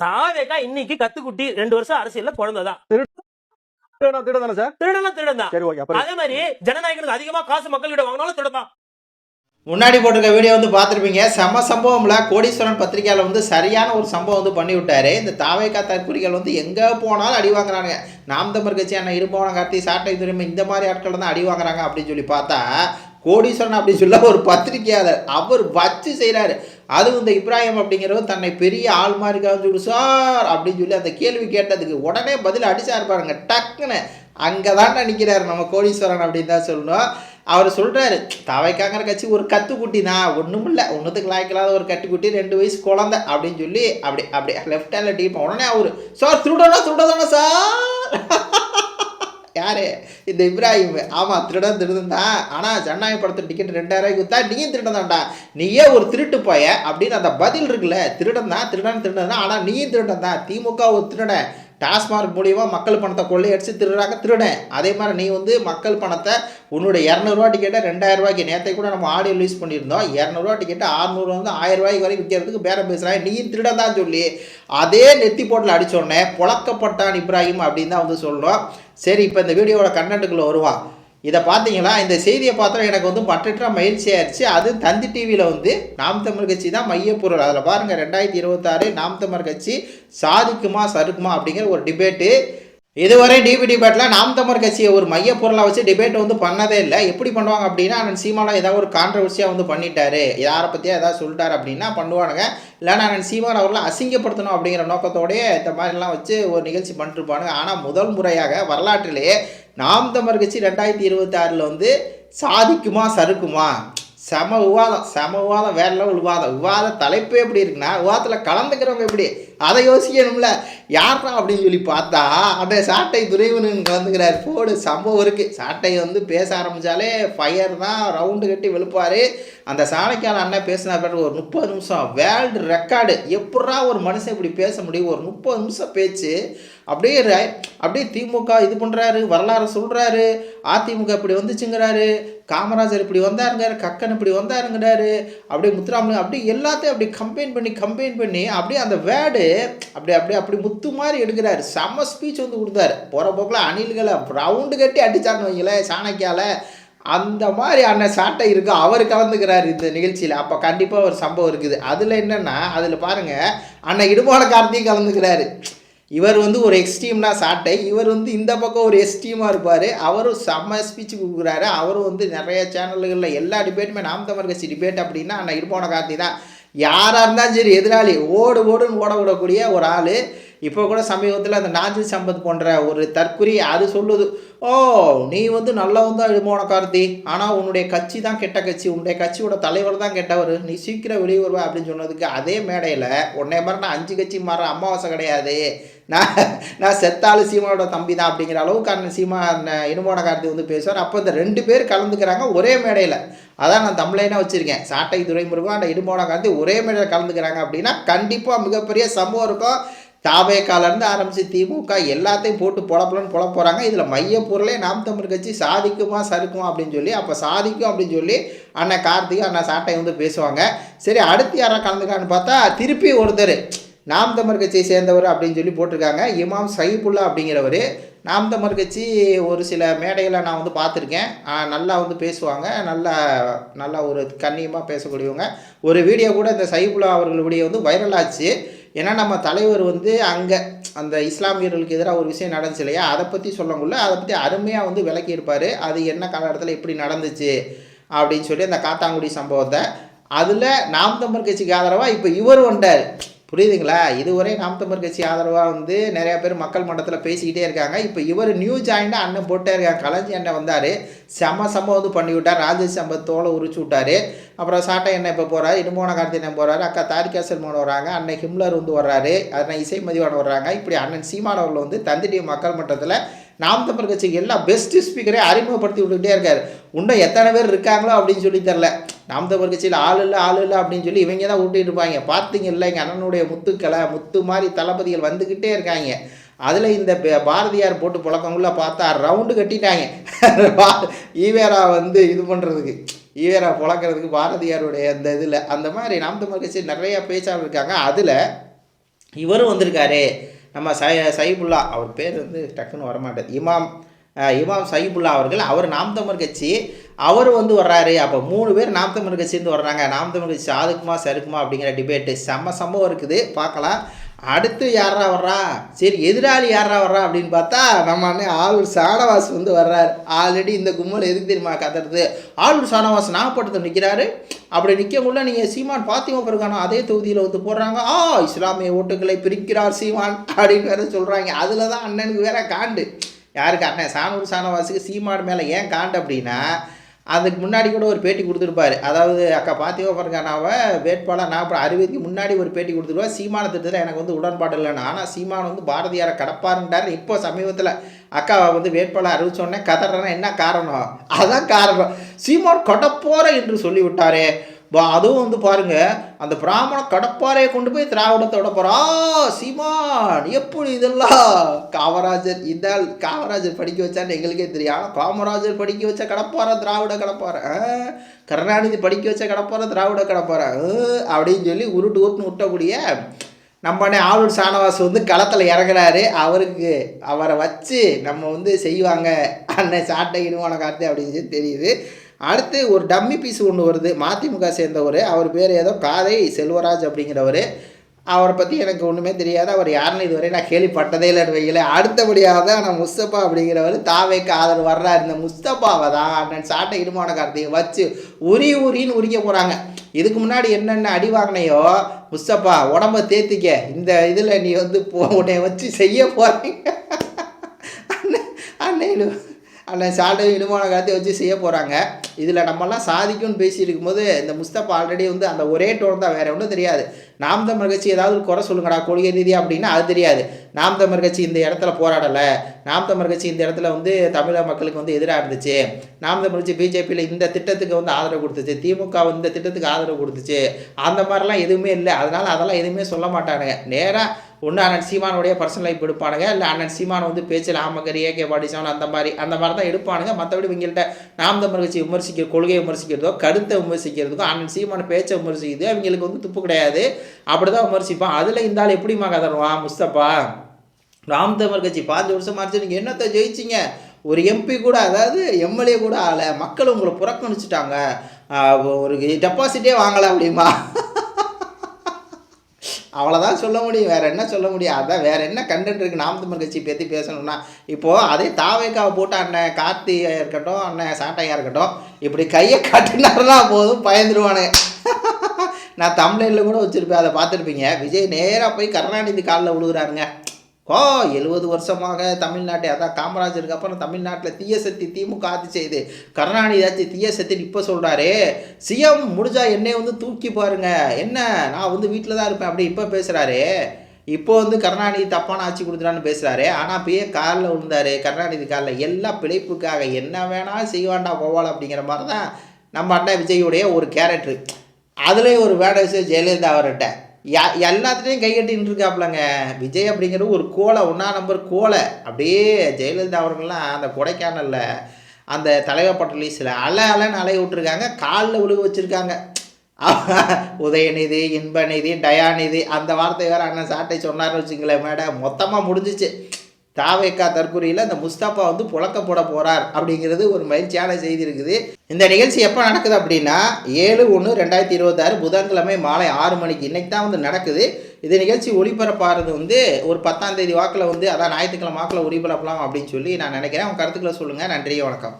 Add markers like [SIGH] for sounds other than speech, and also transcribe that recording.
தாவேக்கா இன்னைக்கு கத்துக்குட்டி. ரெண்டு வருஷம் அரசியல்ல குழந்தைதான் திருடன் சார்? திருடனா திருடன் தான் சரி ஓகே அப்புறம் அதே மாதிரி ஜனநாயகனுக்கு அதிகமா காசு மக்கள்கிட்ட வாங்கினாலும் திருடன் முன்னாடி போட்டிருக்க வீடியோ வந்து பார்த்துருப்பீங்க. செம சம்பவம்ல கோடீஸ்வரன் பத்திரிக்கையால வந்து சரியான ஒரு சம்பவம் வந்து பண்ணி விட்டாரு இந்த தாவேக்கா தற்குறிகள் வந்து எங்கே போனாலும் அடி வாங்குறாங்க நாம் தமிழ் கட்சி அண்ணன் இருப்பவன கார்த்தி சாட்டை துரிமை இந்த மாதிரி ஆட்கள் தான் அடி வாங்குறாங்க அப்படின்னு சொல்லி பார்த்தா கோடீஸ்வரன் அப்படின்னு சொல்ல ஒரு பத்திரிகையாளர். அவர் வச்சு செய்கிறாரு அதுவும் இந்த இப்ராஹிம் அப்படிங்கிறவர் தன்னை பெரிய ஆள் மாதிரி காமிச்சு சார் அப்படின்னு சொல்லி அந்த கேள்வி கேட்டதுக்கு உடனே பதில் அடிச்சார் பாருங்க டக்குன்னு. அங்கே தான் நிற்கிறாரு நம்ம கோடீஸ்வரன் அப்படின்னு தான் சொல்லணும். அவர் சொல்கிறாரு தவைக்காங்கிற கட்சி ஒரு கத்துக்குட்டி தான். ஒன்றும் இல்லை. ஒன்றுத்துக்கு லாய்க்கலாத ஒரு கட்டுக்குட்டி ரெண்டு வயசு குழந்தை அப்படின்னு சொல்லி அப்படி அப்படி லெஃப்ட் ஹேண்டில் டீப் உடனே அவர் சார் திருடனா திருடதானே சார்? யாரு? இந்த இப்ராஹிம். ஆமாம் திருடன் திருடன் தான். ஆனால் ஜனநாயக படத்து டிக்கெட் ரெண்டாயிரம் கொடுத்தா நீயும் திருடன் தான்டா. நீயே ஒரு திருட்டு போய அப்படின்னு அந்த பதில் இருக்குல்ல. திருடன் தான் திருடன் திருடன் தான். ஆனால் நீயும் திருடன் தான். திமுக ஒரு திருடன் டாஸ்மார்க் மூலியமாக மக்கள் பணத்தை கொள்ளையடிச்சு திருடுறாங்க திருடன். அதே மாதிரி நீ வந்து மக்கள் பணத்தை உன்னோட இரநூறுவா டிக்கெட்டை ரெண்டாயிரரூபாய்க்கு நேற்றை கூட நம்ம ஆடியோ ரிலீஸ் பண்ணியிருந்தோம். இரநூறுவா டிக்கெட்டை ஆறுநூறு வந்து ஆயிரம் ரூபாய்க்கு வரைக்கும் விற்கிறதுக்கு பேரம் பேசுகிறாங்க நீ திருடன் தான் சொல்லி அதே நெத்தி போட்டில் அடித்தோடனே புழக்கப்பட்டான் இப்ராஹிம் அப்படின்னு தான் வந்து சொல்லணும் சரி இப்போ இந்த வீடியோவோட கண்டென்ட்டுக்குள்ளே வருவான் இதை பார்த்தீங்கன்னா இந்த செய்தியை பார்த்தா எனக்கு வந்து மற்றற்ற மகிழ்ச்சி ஆயிடுச்சு அது தந்தி டிவியில் வந்து நாம் தமிழ் கட்சி தான் மையப்பொருள். அதில் பாருங்கள் ரெண்டாயிரத்தி இருபத்தாறு நாம் தமிழ் கட்சி சாதிக்குமா சறுக்குமா அப்படிங்கிற ஒரு டிபேட்டு இதுவரை டிபி டிபேட்டில் நாம் தமிழ் கட்சியை ஒரு மையப்பொருளாக வச்சு டிபேட் வந்து பண்ணதே இல்லை. எப்படி பண்ணுவாங்க அப்படின்னா அண்ணன் சீமானம் ஏதாவது ஒரு கான்ட்ரவர்சியாக வந்து பண்ணிட்டாரு. யாரை பற்றியா ஏதாவது சொல்லிட்டாரு அப்படின்னா பண்ணுவானுங்க. இல்லைன்னா அண்ணன் சீமான் அவர்களை அசிங்கப்படுத்தணும் அப்படிங்கிற நோக்கத்தோடயே இந்த மாதிரிலாம் வச்சு ஒரு நிகழ்ச்சி பண்ணிட்டுருப்பானுங்க ஆனால் முதல் முறையாக வரலாற்றிலேயே நாம் தமிழ் கட்சி ரெண்டாயிரத்தி இருபத்தாறில் வந்து சாதிக்குமா சறுக்குமா? செம விவாதம் செம விவாதம் வேற லெவல் விவாதம். விவாத தலைப்பே எப்படி இருக்குன்னா விவாதத்தில் கலந்துக்கிறவங்க எப்படி? அதை யோசிக்கணும்ல. யாரா அப்படின்னு சொல்லி பார்த்தா அந்த சாட்டை துறைவனு கலந்துக்கிறார். போடு சம்பவம் இருக்குது சாட்டை வந்து பேச ஆரம்பித்தாலே ஃபயர் தான் ரவுண்டு கட்டி வெளுப்பார். அந்த சாணக்கியால் அண்ணன் பேசின பிறகு ஒரு முப்பது நிமிஷம். வேர்ல்டு ரெக்கார்டு எப்படா ஒரு மனுஷன் இப்படி பேச முடியும்? ஒரு முப்பது நிமிஷம் பேச்சு. அப்படியே அப்படியே திமுக இது பண்ணுறாரு வரலாறு சொல்கிறாரு அதிமுக இப்படி வந்துச்சுங்கிறாரு. காமராஜர் இப்படி வந்தாருங்கிறாரு. கக்கன் இப்படி வந்தாருங்கிறாரு. அப்படியே முத்துராமலிங்கம் அப்படி எல்லாத்தையும் அப்படி கம்பைன் பண்ணி கம்பைன் பண்ணி அப்படியே அந்த வேர்டு அப்படி அப்படியே அப்படி முத்து மாதிரி எடுக்கிறாரு. செம்ம ஸ்பீச் வந்து கொடுத்தாரு. போகிற போக்கில் அணில்களை ரவுண்டு கட்டி அடித்தாருன்னு வைங்களேன் சாணக்கியால. அந்த மாதிரி அண்ணன் சாட்டை இருக்கு. அவர் கலந்துக்கிறார் இந்த நிகழ்ச்சியில். அப்போ கண்டிப்பாக ஒரு சம்பவம் இருக்குது. அதில் என்னென்னா அதில் பாருங்கள் அண்ணன் இடுமான கார்த்தியும் கலந்துக்கிறாரு. இவர் வந்து ஒரு எக்ஸ்ட்ரீம்னா சாட்டை. இவர் வந்து இந்த பக்கம் ஒரு எக்ஸ்ட்ரீமாக இருப்பார். அவரும் செம்ம ஸ்பீச் கொடுக்குறாரு. அவரும் வந்து நிறைய சேனல்களில் எல்லா டிபேட்டுமே நாம் தமிழ் கட்சி டிபேட் அப்படின்னா அண்ணன் இடுபோன கார்த்தி தான். யாராக இருந்தாலும் சரி எதிராளி ஓடு ஓடுன்னு ஓட விடக்கூடிய ஒரு ஆள். இப்போ கூட சமீபத்தில் அந்த நாஞ்சி சம்பத் போன்ற ஒரு தற்குறி அது சொல்லுது ஓ நீ வந்து நல்லவன் தான் எழுமோன கார்த்தி? ஆனால் உன்னுடைய கட்சி தான் கெட்ட கட்சி. உன்னுடைய கட்சியோட தலைவர் தான் கெட்டவர். நீ சீக்கிரம் வெளியே வருவா அப்படின்னு சொன்னதுக்கு அதே மேடையில் உன்னை மாதிரி நான் அஞ்சு கட்சி மாற அமாவாசை கிடையாது. நான் நான் செத்தாலு சீமானோட தம்பி தான் அப்படிங்கிற அளவுக்கு அண்ணன் சீமா அண்ணன் கார்த்தி வந்து பேசுவார். அப்போ இந்த ரெண்டு பேர் கலந்துக்கிறாங்க ஒரே மேடையில். அதான் நான் தமிழைனா வச்சுருக்கேன். சாட்டை துறைமுருகம் அந்த இடுமோன கார்த்தி ஒரே மேடையில் கலந்துக்கிறாங்க அப்படின்னா கண்டிப்பாக மிகப்பெரிய சமூகம் இருக்கும். தாவேக்காலேருந்து ஆரம்பித்து திமுக எல்லாத்தையும் போட்டு பொழப்பலன்னு பொழ போகிறாங்க இதில் மையப்பொருளே நாம் தமிழ் கட்சி சாதிக்குமா சறுக்குமா அப்படின்னு சொல்லி அப்போ சாதிக்கும் அப்படின்னு சொல்லி அண்ணன் கார்த்திகை அண்ணன் சாட்டை வந்து பேசுவாங்க. சரி அடுத்து யாரா கலந்துக்கான்னு பார்த்தா திருப்பி ஒருத்தர். நாம் தமிழ் கட்சியை சேர்ந்தவர் அப்படின்னு சொல்லி போட்டிருக்காங்க. இமாம் சைபுல்லா அப்படிங்கிறவர். நாம் தமிழ் கட்சி ஒரு சில மேடைகளை நான் வந்து பார்த்துருக்கேன். நல்லா வந்து பேசுவாங்க. நல்லா நல்லா ஒரு கண்ணியமாக பேசக்கூடியவங்க. ஒரு வீடியோ கூட இந்த சைபுல்லா அவர்களுடைய வீடியோ வந்து வைரல் ஆச்சு. ஏன்னா நம்ம தலைவர் வந்து அங்கே அந்த இஸ்லாமியர்களுக்கு எதிராக ஒரு விஷயம் நடந்துச்சு இல்லையா அதை பற்றி சொல்லக்குள்ள அதை பற்றி அருமையாக வந்து விளக்கியிருப்பார். அது என்ன காலகட்டத்தில் எப்படி நடந்துச்சு அப்படின்னு சொல்லி அந்த காத்தாங்குடி சம்பவத்தை. அதில் நாம் தமிழ் கட்சிக்கு ஆதரவாக இப்போ இவர் வந்தார். புரியுதுங்களா? இதுவரை நாம் தமிழ் கட்சி ஆதரவாக வந்து நிறையா பேர் மக்கள் மன்றத்தில் பேசிக்கிட்டே இருக்காங்க. இப்போ இவர் நியூ ஜாயிண்டாக அண்ணன் போட்டே இருக்காங்க. கலைஞ்சி அண்ணன் வந்தார். செம சம்பவம் வந்து பண்ணி விட்டார் ராஜேஷ் சம்பத் தோலை உரிச்சு விட்டார். அப்புறம் சாட்டை என்ன இப்போ போகிறாரு இடுமோன கார்த்தி என்ன போகிறாரு அக்கா தாரிகா செல்மோன் வராங்க அண்ணன் ஹிம்லர் வந்து வர்றாரு. அண்ணன் இசை மதிவான வர்றாங்க. இப்படி அண்ணன் சீமான் அவர்கள் வந்து தந்திடி மக்கள் மன்றத்தில் நாம் தமிழ் கட்சிக்கு எல்லா பெஸ்ட் ஸ்பீக்கரே அறிமுகப்படுத்தி விட்டுக்கிட்டே இருக்காரு. இன்னும் எத்தனை பேர் இருக்காங்களோ அப்படின்னு சொல்லி தெரில நாம் தமிழ் கட்சியில் ஆள் இல்லை ஆள் இல்லை அப்படின்னு சொல்லி இவங்க தான் விட்டுட்டு இருப்பாங்க. பார்த்தீங்க இல்லை எங்கள் அண்ணனுடைய முத்துக்களை முத்து மாதிரி தளபதிகள் வந்துக்கிட்டே இருக்காங்க. அதில் இந்த பாரதியார் போட்டு புழக்கங்குள்ள பார்த்தா ரவுண்டு கட்டிட்டாங்க. [LAUGHS] பா- ஈவேரா வந்து இது பண்ணுறதுக்கு ஈவேரா புழக்கிறதுக்கு பாரதியாருடைய அந்த இதில் அந்த மாதிரி நாம் தமிழ் கட்சி நிறையா பேச்சாளர் இருக்காங்க. அதில் இவரும் வந்திருக்காரு. நம்ம சை சைபுல்லா அவர் பேர் வந்து டக்குன்னு வரமாட்டார் இமாம் இமாம் சைபுல்லா அவர்கள் அவர் நாம் தமிழ் கட்சி அவர் வந்து வர்றாரு. அப்போ மூணு பேர் நாம் தமிழ் கட்சியிருந்து வர்றாங்க. நாம் தமிழ் கட்சி சாதுக்குமா சருக்குமா அப்படிங்கிற டிபேட்டு செம்ம சம்பவம் இருக்குது. பார்க்கலாம். அடுத்து யாரா வர்றா? சரி எதிராளி யாரா வர்றா அப்படின்னு பார்த்தா நம்ம அண்ணன் ஆளூர் சானவாஸ் வந்து வர்றாரு. ஆல்ரெடி இந்த கும்பல் எதுக்கு தெரியுமா கத்துறது ஆளூர் சானவாஸ் நாகப்பட்டத்தில் நிற்கிறாரு அப்படி நிற்கக்குள்ள நீங்கள் சீமான் பாத்திமா பிறகானோ அதே தொகுதியில் வந்து போடுறாங்க. ஆ இஸ்லாமிய ஓட்டுகளை பிரிக்கிறார் சீமான் அப்படின்னு வேற சொல்கிறாங்க அதில் தான் அண்ணனுக்கு வேற காண்டு. யாருக்கு அண்ணன்? சானூர் சானவாஸுக்கு சீமான் மேலே ஏன் காண்டு அப்படின்னா அதுக்கு முன்னாடி கூட ஒரு பேட்டி கொடுத்துருப்பாரு. அதாவது அக்கா பாத்திமா பர்கானாவை வேட்பாளர் நான் அப்புறம் அறுபதுக்கு முன்னாடி ஒரு பேட்டி கொடுத்துருவா சீமான திட்டத்தில் எனக்கு வந்து உடன்பாடு இல்லைன்னா. ஆனால் சீமான் வந்து பாரதியாரை கடப்பாருன்றார். இப்போ சமீபத்தில் அக்காவை வந்து வேட்பாளர் அறிவிச்சோடனே கதறனா என்ன காரணம்? அதுதான் காரணம். சீமான் கொடப்போற என்று சொல்லிவிட்டாரே. அதுவும் வந்து பாருங்க அந்த பிராமண கடப்பாறையை கொண்டு போய் திராவிடத்தோட போகிறா சீமான் எப்படி இதெல்லாம்? காமராஜர் இதால் காமராஜர் படிக்க வச்சான்னு எங்களுக்கே தெரியும். ஆனால் காமராஜர் படிக்க வச்ச கடப்பாறை திராவிட கடப்பாறை கருணாநிதி படிக்க வச்ச கடப்பாறை திராவிட கடப்பாறை அப்படின்னு சொல்லி உருட்டு உருட்டுன்னு விட்டக்கூடிய நம்ம அண்ணே ஆளூர் சானவாஸ் வந்து களத்தில் இறங்குறாரு. அவருக்கு அவரை வச்சு நம்ம வந்து செய்வாங்க. அண்ணன் சாட்டை இடுவான கார்த்தி அப்படின்னு சொல்லி தெரியுது. அடுத்து ஒரு டம்மி பீஸ் ஒன்று வருது. மதிமுக சேர்ந்தவர் அவர் பேர் ஏதோ காதை செல்வராஜ் அப்படிங்கிறவர். அவரை பற்றி எனக்கு ஒன்றுமே தெரியாது. அவர் யாருன்னு இதுவரை நான் கேள்விப்பட்டதே இல்லைன்னு வைக்கல அடுத்தபடியாக தான் நான் முஸ்தபா அப்படிங்கிறவர் தாவேக்கு ஆதரவு வர்றாரு. இந்த முஸ்தபாவை தான் அண்ணன் சாட்டை இடுமான கார்த்திகை வச்சு உரி உரின்னு உரிக்க போகிறாங்க இதுக்கு முன்னாடி என்னென்ன அடி வாங்கினையோ முஸ்தபா உடம்ப தேத்திக்க இந்த இதில் நீ வந்து போ உன்னை வச்சு செய்ய போகிறீங்க அண்ணன் அண்ணன் அண்ணன் சாட்டை இடுமான காலத்தை வச்சு செய்ய போகிறாங்க இதில் நம்மலாம் சாதிக்கும்னு பேசியிருக்கும் இருக்கும்போது இந்த முஸ்தபா ஆல்ரெடி வந்து அந்த ஒரே டோன் தான் வேறு ஒன்றும் தெரியாது. நாம் தமிழ் கட்சி ஏதாவது ஒரு குறை சொல்லுங்கடா கொள்கை ரீதியாக அப்படின்னா அது தெரியாது. நாம் தமிழ் கட்சி இந்த இடத்துல போராடலை. நாம் தமிழ் கட்சி இந்த இடத்துல வந்து தமிழக மக்களுக்கு வந்து எதிராக இருந்துச்சு. நாம் தமிழ் கட்சி பிஜேபியில் இந்த திட்டத்துக்கு வந்து ஆதரவு கொடுத்துச்சு. திமுக இந்த திட்டத்துக்கு ஆதரவு கொடுத்துச்சு. அந்த மாதிரிலாம் எதுவுமே இல்லை. அதனால் அதெல்லாம் எதுவுமே சொல்ல மாட்டானுங்க. நேராக ஒன்று அண்ணன் சீமானுடைய பர்சனல் லைஃப் எடுப்பானுங்க இல்லை அண்ணன் சீமான் வந்து பேச்சில் ஆமகரி ஏகே பாடிசான் அந்த மாதிரி அந்த மாதிரி தான் எடுப்பானுங்க. மற்றபடி இவங்கள்ட்ட நாம் தமிழ் கட்சி விமர்சிக்கிற கொள்கையை விமர்சிக்கிறதோ கருத்தை விமர்சிக்கிறதுக்கோ அண்ணன் சீமான பேச்சை விமர்சிக்குது. அவங்களுக்கு வந்து துப்பு கிடையாது. அப்படி தான் விமர்சிப்பான். அதில் இந்த ஆள் எப்படிமா கதருவான் முஸ்தபா. நாம் தமிழ் கட்சி பாஞ்சு வருஷம் ஆச்சு நீங்கள் என்னத்தை ஜெயிச்சிங்க? ஒரு எம்பி கூட அதாவது எம்எல்ஏ கூட ஆகலை மக்கள் உங்களை புறக்கணிச்சிட்டாங்க. ஒரு டெபாசிட்டே வாங்கலை அப்படிமா. அவ்வளோதான் சொல்ல முடியும். வேறு என்ன சொல்ல முடியும்? அதான் வேறு என்ன கண்டென்ட் இருக்குது நாம் தமிழ் கட்சி பற்றி பேசணும்னா இப்போது அதே தாவேக்காவை போட்டு அண்ணன் கார்த்திகா இருக்கட்டும் அண்ணன் சாட்டையாக இருக்கட்டும் இப்படி கையை கட்டினார்னா போதும் பயந்துருவானுங்க நான் தமிழில் கூட வச்சுருப்பேன். அதை பார்த்துருப்பீங்க. விஜய் நேராக போய் கருணாநிதி காலில் விழுகுறாருங்க ஓ எழுபது வருஷமாக தமிழ்நாட்டை அதான் காமராஜருக்கு அப்புறம் தமிழ்நாட்டில் தீய சக்தி திமுக ஆட்சி செய்து கருணாநிதி ஆட்சி தீய சக்தின்னு இப்போ சொல்கிறாரு சிஎம் முடிஞ்சா என்னை வந்து தூக்கி பாருங்க. என்ன? நான் வந்து வீட்டில் தான் இருப்பேன். அப்படி இப்போ பேசுகிறாரு இப்போ வந்து கருணாநிதி தப்பான ஆட்சி கொடுத்துட்டான்னு பேசுகிறாரு ஆனால் அப்பயே காலில் விழுந்தார்? கருணாநிதி காலில் எல்லா பிழைப்புக்காக என்ன வேணாலும் செய்வாண்டா போவாள் அப்படிங்கிற மாதிரி தான் நம்ம அண்ணா விஜயுடைய ஒரு கேரக்டர். அதுலேயும் ஒரு வேட விஷயம் ஜெயலலிதா அவர்கிட்ட. யா எல்லாத்துலேயும் கைகட்டின்னு இருக்காப்புலங்க விஜய் அப்படிங்கிறது ஒரு கோலை ஒன்றா நம்பர் கோலை. அப்படியே ஜெயலலிதா அவர்கள்லாம் அந்த கொடைக்கானலில் அந்த தலைவர் சில அலை அலைன்னு அலைய விட்டுருக்காங்க. காலில் விழுக வச்சுருக்காங்க. [LAUGHS] உதயநிதி இன்பநிதி டயாநிதி அந்த வார்த்தை வேறு அண்ணன் சாட்டை சொன்னார்னு வச்சுங்களேன் மேடம். மொத்தமாக முடிஞ்சிச்சு. தாவேக்கா தற்கொலையில் இந்த முஸ்தபா வந்து புழக்க போட போகிறார் அப்படிங்கிறது ஒரு மகிழ்ச்சியான செய்தி இருக்குது. இந்த நிகழ்ச்சி எப்போ நடக்குது அப்படின்னா ஏழு ஒன்று ரெண்டாயிரத்தி இருபத்தாறு புதன்கிழமை மாலை ஆறு மணிக்கு இன்றைக்கி தான் வந்து நடக்குது. இது நிகழ்ச்சி ஒளிபரப்பாகிறது வந்து ஒரு பத்தாம் தேதி வாக்கில் வந்து அதான் ஞாயிற்றுக்கிழமை வாக்கில் ஒளிபரப்பலாம் அப்படின்னு சொல்லி நான் நினைக்கிறேன். உங்கள் கருத்துக்களை சொல்லுங்கள் நன்றி வணக்கம்.